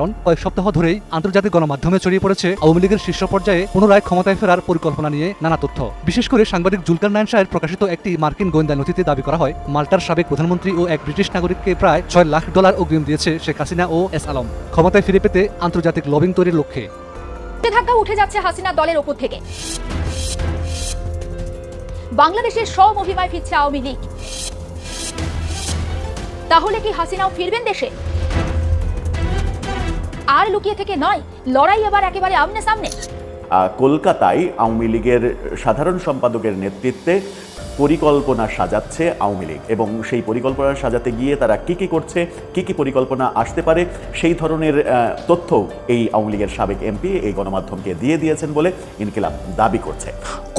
কারণ কয়েক সপ্তাহ ধরেই আন্তর্জাতিক গণমাধ্যমে ছড়িয়ে পড়েছে আওয়ামী লীগের শীর্ষ পর্যায়ে পুনরায় ক্ষমতায় ফেরার পরিকল্পনা নিয়ে নানা তথ্য। বিশেষ করে সাংবাদিক জুলকার নায়ন শাহের প্রকাশিত একটি মার্কিন গোয়েন্দা নথিতে দাবি করা হয়, মাল্টার সাবেক প্রধানমন্ত্রী ও এক ব্রিটিশ নাগরিককে প্রায় ছয় লাখ ডলার অগ্রিম দিয়েছে শেখ হাসিনা ও এস আলম। ক্ষমতায় ফিরে পেতে আন্তর্জাতিক লবিং তৈরির লক্ষ্যে। ধাক্কা উঠে যাচ্ছে হাসিনা দলের ওপর থেকে। বাংলাদেশের সব অভিমায় ফিরছে আওয়ামী লীগ। তাহলে কি হাসিনাও ফিরবেন দেশে? আর লুকিয়ে থেকে নয়, লড়াই এবার একেবারে আমনে সামনে। কলকাতায় আওয়ামী লীগের সাধারণ সম্পাদকের নেতৃত্বে পরিকল্পনা সাজাচ্ছে আওয়ামী লীগ এবং সেই পরিকল্পনা সাজাতে গিয়ে তারা কি কি করছে, কি কি পরিকল্পনা আসতে পারে, সেই ধরনের তথ্য এই আওয়ামী লীগের সাবেক এমপি এই গণমাধ্যমকে দিয়ে দিয়েছেন বলে ইনকিলাব দাবি করছে।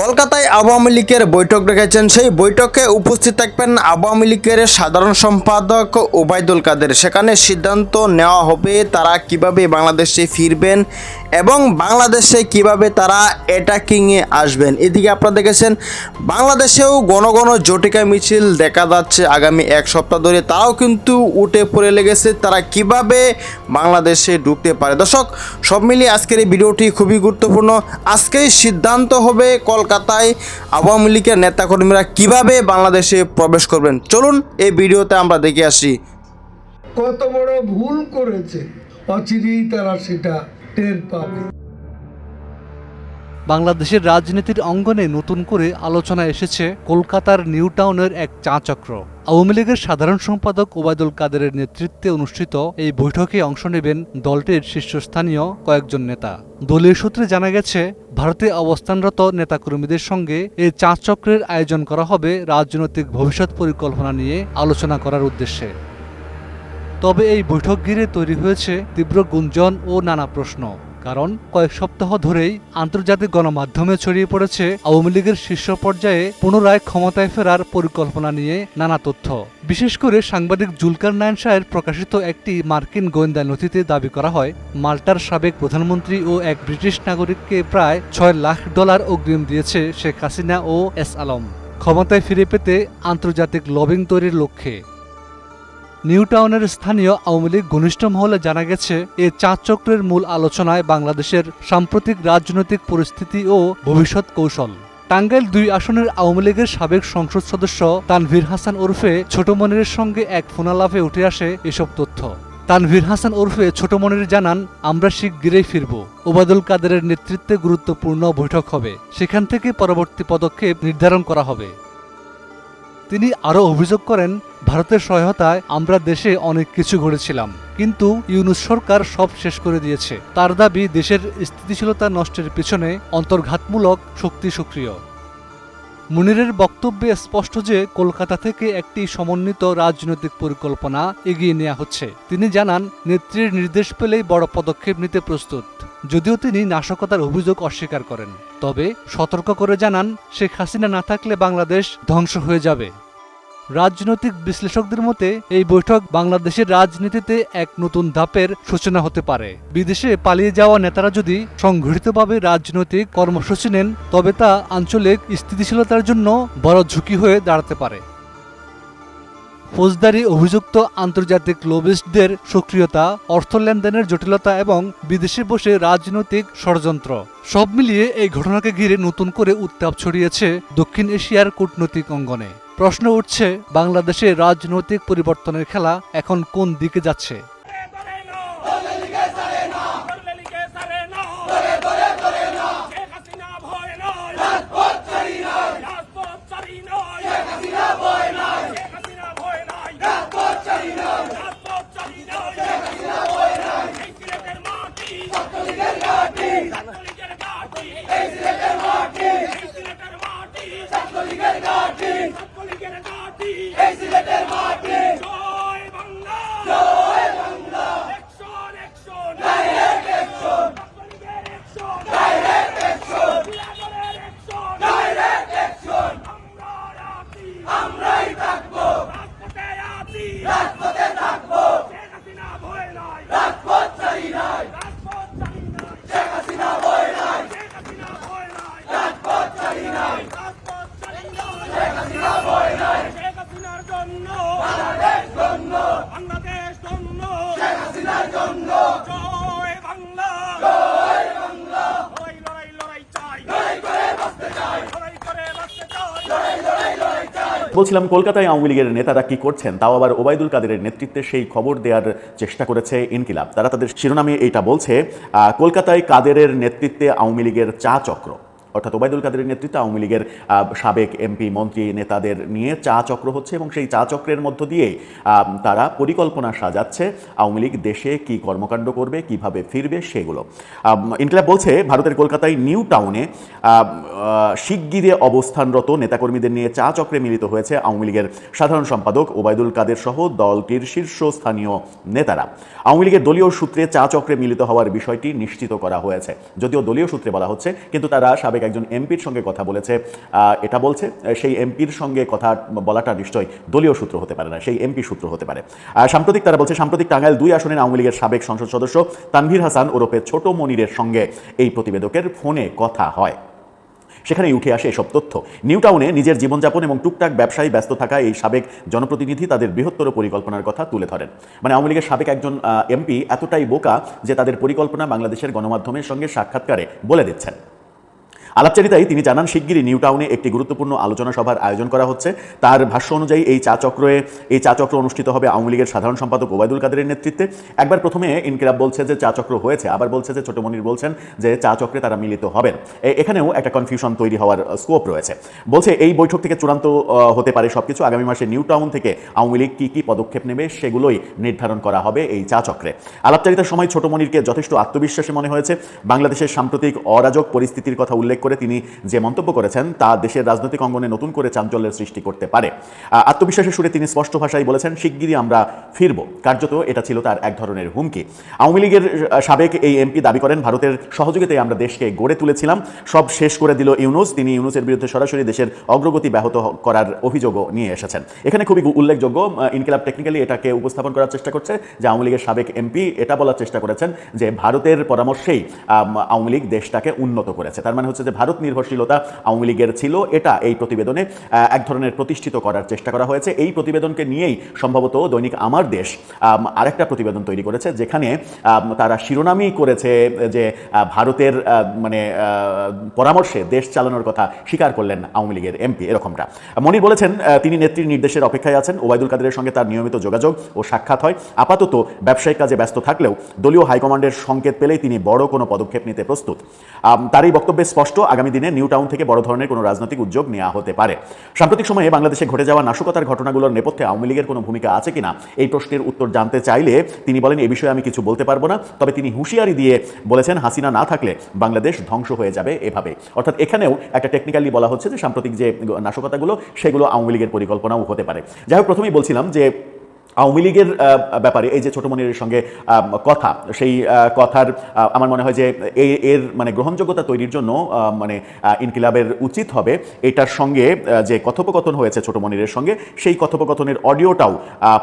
কলকাতায় আওয়ামী লীগের বৈঠক রেখেছেন সেই বৈঠকে উপস্থিত থাকবেন আওয়ামী লীগের সাধারণ সম্পাদক ওবায়দুল কাদের। সেখানে সিদ্ধান্ত নেওয়া হবে তারা কীভাবে বাংলাদেশে ফিরবেন এবং বাংলাদেশে কীভাবে তারা অ্যাটাকিংয়ে আসবেন। এদিকে আপনারা দেখেছেন, বাংলাদেশেও ঘন ঘন জটিকা মিছিল দেখা যাচ্ছে আগামী এক সপ্তাহ ধরে। তারাও কিন্তু উঠে পড়ে লেগেছে তারা কীভাবে বাংলাদেশে ঢুকতে পারে। দর্শক, সব মিলিয়ে আজকের এই ভিডিওটি খুবই গুরুত্বপূর্ণ। আজকেই সিদ্ধান্ত হবে কলকাতায় আওয়ামী লীগের নেতাকর্মীরা কীভাবে বাংলাদেশে প্রবেশ করবেন। চলুন এই ভিডিওতে আমরা দেখে আসি। কত বড় ভুল করেছে। অচিরেই তারা সেটা টের পাবে। বাংলাদেশের রাজনীতির অঙ্গনে নতুন করে আলোচনা এসেছে কলকাতার নিউ টাউনের এক চা চক্র আওয়ামী লীগের সাধারণ সম্পাদক ওবায়দুল কাদেরের নেতৃত্বে অনুষ্ঠিত এই বৈঠকে অংশ নেবেন দলটির শীর্ষস্থানীয় কয়েকজন নেতা। দলীয় সূত্রে জানা গেছে, ভারতে অবস্থানরত নেতাকর্মীদের সঙ্গে এই চা চক্রের আয়োজন করা হবে রাজনৈতিক ভবিষ্যৎ পরিকল্পনা নিয়ে আলোচনা করার উদ্দেশ্যে। তবে এই বৈঠক ঘিরে তৈরি হয়েছে তীব্র গুঞ্জন ও নানা প্রশ্ন। কারণ কয়েক সপ্তাহ ধরেই আন্তর্জাতিক গণমাধ্যমে ছড়িয়ে পড়েছে আওয়ামী লীগের শীর্ষ পর্যায়ে পুনরায় ক্ষমতায় ফেরার পরিকল্পনা নিয়ে নানা তথ্য। বিশেষ করে সাংবাদিক জুলকার নায়ন শাহের প্রকাশিত একটি মার্কিন গোয়েন্দা নথিতে দাবি করা হয়, মাল্টার সাবেক প্রধানমন্ত্রী ও এক ব্রিটিশ নাগরিককে প্রায় ছয় লাখ ডলার অগ্রিম দিয়েছে শেখ হাসিনা ও এস আলম। ক্ষমতায় ফিরে পেতে আন্তর্জাতিক লবিং তৈরির লক্ষ্যে নিউ টাউনের স্থানীয় আওয়ামী লীগ ঘনিষ্ঠ মহলে জানা গেছে, এ চাঁদ চক্রের মূল আলোচনায় বাংলাদেশের সাম্প্রতিক রাজনৈতিক পরিস্থিতি ও ভবিষ্যৎ কৌশল। টাঙ্গাইল দুই আসনের আওয়ামী লীগের সাবেক সংসদ সদস্য তানভীর হাসান ওরফে ছোট মনিরের সঙ্গে এক ফোনালাপে উঠে আসে এসব তথ্য। তানভীর হাসান ওরফে ছোট মনির জানান, আমরা শিগগিরই ফিরব। ওবায়দুল কাদেরের নেতৃত্বে গুরুত্বপূর্ণ বৈঠক হবে। সেখান থেকে পরবর্তী পদক্ষেপ নির্ধারণ করা হবে। তিনি আরও অভিযোগ করেন ভারতের সহায়তায় আমরা দেশে অনেক কিছু গড়েছিলাম কিন্তু ইউনুস সরকার সব শেষ করে দিয়েছে। তার দাবি দেশের স্থিতিশীলতা নষ্টের পিছনে অন্তর্ঘাতমূলক শক্তি সক্রিয়। মুনিরের বক্তব্যে স্পষ্ট যে কলকাতা থেকে একটি সমন্বিত রাজনৈতিক পরিকল্পনা এগিয়ে নেওয়া হচ্ছে, তিনি জানান, নেত্রীর নির্দেশ পেলেই বড় পদক্ষেপ নিতে প্রস্তুত। যদিও তিনি নাশকতার অভিযোগ অস্বীকার করেন, তবে সতর্ক করে জানান, শেখ হাসিনা না থাকলে বাংলাদেশ ধ্বংস হয়ে যাবে। রাজনৈতিক বিশ্লেষকদের মতে, এই বৈঠক বাংলাদেশের রাজনীতিতে এক নতুন ধাপের সূচনা হতে পারে। বিদেশে পালিয়ে যাওয়া নেতারা যদি সংঘটিতভাবে রাজনৈতিক কর্মসূচি নেন, তবে তা আঞ্চলিক স্থিতিশীলতার জন্য বড় ঝুঁকি হয়ে দাঁড়াতে পারে। ফৌজদারি অভিযুক্ত আন্তর্জাতিক লবিস্টদের সক্রিয়তা, অর্থ লেনদেনের জটিলতা এবং বিদেশে বসে রাজনৈতিক ষড়যন্ত্র, সব মিলিয়ে এই ঘটনাকে ঘিরে নতুন করে উত্তাপ ছড়িয়েছে দক্ষিণ এশিয়ার কূটনৈতিক অঙ্গনে। প্রশ্ন উঠছে বাংলাদেশে রাজনৈতিক পরিবর্তনের খেলা এখন কোন দিকে যাচ্ছে? বলছিলাম কলকাতায় আওয়ামী লীগের নেতারা কি করছেন? তাও আবার ওবায়দুল কাদেরের নেতৃত্বে সেই খবর দেওয়ার চেষ্টা করেছে ইনকিলাব। তারা তাদের শিরোনামে এইটা বলছে কলকাতায় কাদেরের নেতৃত্বে আওয়ামী লীগের চা চক্র। অর্থাৎ ওবায়দুল কাদের নেতৃত্বে আওয়ামী লীগের সাবেক এমপি মন্ত্রী নেতাদের নিয়ে চা চক্র হচ্ছে এবং সেই চা চক্রের মধ্য দিয়ে তারা পরিকল্পনা সাজাচ্ছে আওয়ামী লীগ দেশে কি কর্মকাণ্ড করবে, কীভাবে ফিরবে সেগুলো। ইনকিলাব বলছে ভারতের কলকাতায় নিউ টাউনে শিগগিরে অবস্থানরত নেতাকর্মীদের নিয়ে চা চক্রে মিলিত হয়েছে আওয়ামী লীগের সাধারণ সম্পাদক ওবায়দুল কাদের সহ দলটির শীর্ষস্থানীয় নেতারা। আওয়ামী লীগের দলীয় সূত্রে চা চক্রে মিলিত হওয়ার বিষয়টি নিশ্চিত করা হয়েছে। যদিও দলীয় সূত্রে বলা হচ্ছে, কিন্তু তারা সাবেক একজন এমপির সঙ্গে কথা বলেছে। এটা বলছে সেই এমপির সঙ্গে কথা বলাটা নিশ্চয়ই দলীয় সূত্র হতে পারে না, সেই এমপি সূত্র হতে পারে। সাম্প্রতিক তারা বলছে, সাম্প্রতিক টাঙ্গাইল দুই আসনের আওয়ামী লীগের সাবেক সংসদ সদস্য তানভীর হাসান ওরফে ছোট মনিরের সঙ্গে এই প্রতিবেদকের ফোনে কথা হয়। সেখানেই উঠে আসে এসব তথ্য। নিউ টাউনে নিজের জীবনযাপন এবং টুকটাক ব্যবসায়ী ব্যস্ত থাকা এই সাবেক জনপ্রতিনিধি তাদের বৃহত্তর পরিকল্পনার কথা তুলে ধরেন। মানে আওয়ামী লীগের সাবেক একজন এমপি এতটাই বোকা যে তাদের পরিকল্পনা বাংলাদেশের গণমাধ্যমের সঙ্গে সাক্ষাৎকারে বলে দিচ্ছেন। আলাপচারিতায় তিনি জানান, শিগগিরই নিউ টাউনে একটি গুরুত্বপূর্ণ আলোচনা সভার আয়োজন করা হচ্ছে। তার ভাষ্য অনুযায়ী এই চা চক্রে এই চা চক্র অনুষ্ঠিত হবে আওয়ামী লীগের সাধারণ সম্পাদক ওবায়দুল কাদেরের নেতৃত্বে। একবার প্রথমে ইনকিলাব বলছে যে চা চক্র হয়েছে, আবার বলছে যে ছোট মনির বলছেন যে চা চক্রে তারা মিলিত হবেন। এখানেও একটা কনফিউশন তৈরি হওয়ার স্কোপ রয়েছে। বলছে, এই বৈঠক থেকে চূড়ান্ত হতে পারে সবকিছু। আগামী মাসে নিউ টাউন থেকে আওয়ামী লীগ কী কী পদক্ষেপ নেবে সেগুলোই নির্ধারণ করা হবে এই চা চক্রে আলাপচারিতার সময় ছোট মনিরকে যথেষ্ট আত্মবিশ্বাসী মনে হয়েছে। বাংলাদেশের সাম্প্রতিক অরাজক পরিস্থিতির কথা উল্লেখ করে তিনি যে মন্তব্য করেছেন, তা দেশের রাজনৈতিক অঙ্গনে নতুন করে চাঞ্চল্যের সৃষ্টি করতে পারে। আত্মবিশ্বাসের সুরে তিনি স্পষ্ট ভাষায় বলেছেন, শিগগিরই আমরা ফিরব। কার্যত এটা ছিল তার এক ধরনের হুমকি। আওয়ামী লীগের সাবেক এই এমপি দাবি করেন, ভারতের সহযোগিতায় আমরা দেশকে গড়ে তুলেছিলাম। সব শেষ করে দিল ইউনুস। তিনি ইউনুসের বিরুদ্ধে সরাসরি দেশের অগ্রগতি ব্যাহত করার অভিযোগও নিয়ে এসেছেন। এখানে খুবই উল্লেখযোগ্য ইনকিলাব টেকনিক্যালি এটাকে উপস্থাপন করার চেষ্টা করছে, যে আওয়ামী লীগের সাবেক এমপি এটা বলার চেষ্টা করেছেন, যে ভারতের পরামর্শেই আওয়ামী লীগ দেশটাকে উন্নত করেছে। তার মানে হচ্ছে যে ভারত নির্ভরশীলতা আওয়ামী লীগের ছিল, এটা এই প্রতিবেদনে এক ধরনের প্রতিষ্ঠিত করার চেষ্টা করা হয়েছে। এই প্রতিবেদনকে নিয়েই সম্ভবত দৈনিক আমার দেশ আরেকটা প্রতিবেদন তৈরি করেছে, যেখানে তারা শিরোনামই করেছে যে ভারতের মানে পরামর্শে দেশ চালানোর কথা স্বীকার করলেন আওয়ামী লীগের এমপি, এরকমটা। মনির বলেছেন তিনি নেত্রীর নির্দেশের অপেক্ষায় আছেন, ওবায়দুল কাদেরের সঙ্গে তার নিয়মিত যোগাযোগ ও সাক্ষাৎ হয়। আপাতত ব্যবসায়িক কাজে ব্যস্ত থাকলেও দলীয় হাইকমান্ডের সংকেত পেলেই তিনি বড় কোনো পদক্ষেপ নিতে প্রস্তুত। তার এই বক্তব্যে স্পষ্ট আগামী দিনে নিউ টাউন থেকে বড় ধরনের কোনো রাজনৈতিক উদ্যোগ নেওয়া হতে পারে। সাম্প্রতিক সময়ে বাংলাদেশে ঘটে যাওয়া নাশকতার ঘটনাগুলোর নেপথ্যে আওয়ামী লীগের কোনো ভূমিকা আছে কিনা, এই প্রশ্নের উত্তর জানতে চাইলে তিনি বলেন এই বিষয়ে আমি কিছু বলতে পারব না। তবে তিনি হুঁশিয়ারি দিয়ে বলেছেন, হাসিনা না থাকলে বাংলাদেশ ধ্বংস হয়ে যাবে এভাবে। অর্থাৎ এখানেও একটা টেকনিক্যালি বলা হচ্ছে যে সাম্প্রতিক যে নাশকতাগুলো, সেগুলো আওয়ামী লীগের পরিকল্পনাও হতে পারে। যাই হোক, প্রথমেই বলছিলাম যে আওয়ামী লীগের ব্যাপারে, এই যে ছোট মনিরের সঙ্গে কথা, সেই কথার আমার মনে হয় যে এর মানে গ্রহণযোগ্যতা তৈরির জন্য মানে ইনকিলাবের উচিত হবে। এটার সঙ্গে যে কথোপকথন হয়েছে ছোট মনিরের সঙ্গে, সেই কথোপকথনের অডিওটাও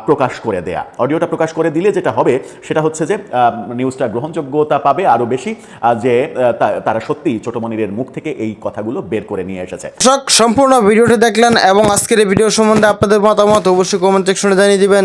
প্রকাশ করে দেয়া। অডিওটা প্রকাশ করে দিলে যেটা হবে, সেটা হচ্ছে যে নিউজটা গ্রহণযোগ্যতা পাবে আরও বেশি যে তারা সত্যি ছোট মনিরের মুখ থেকে এই কথাগুলো বের করে নিয়ে এসেছে। সম্পূর্ণ ভিডিওটি দেখলেন এবং আজকের এই ভিডিও সম্বন্ধে আপনাদের মতামত অবশ্যই কমেন্ট সেকশনে জানিয়ে দিবেন।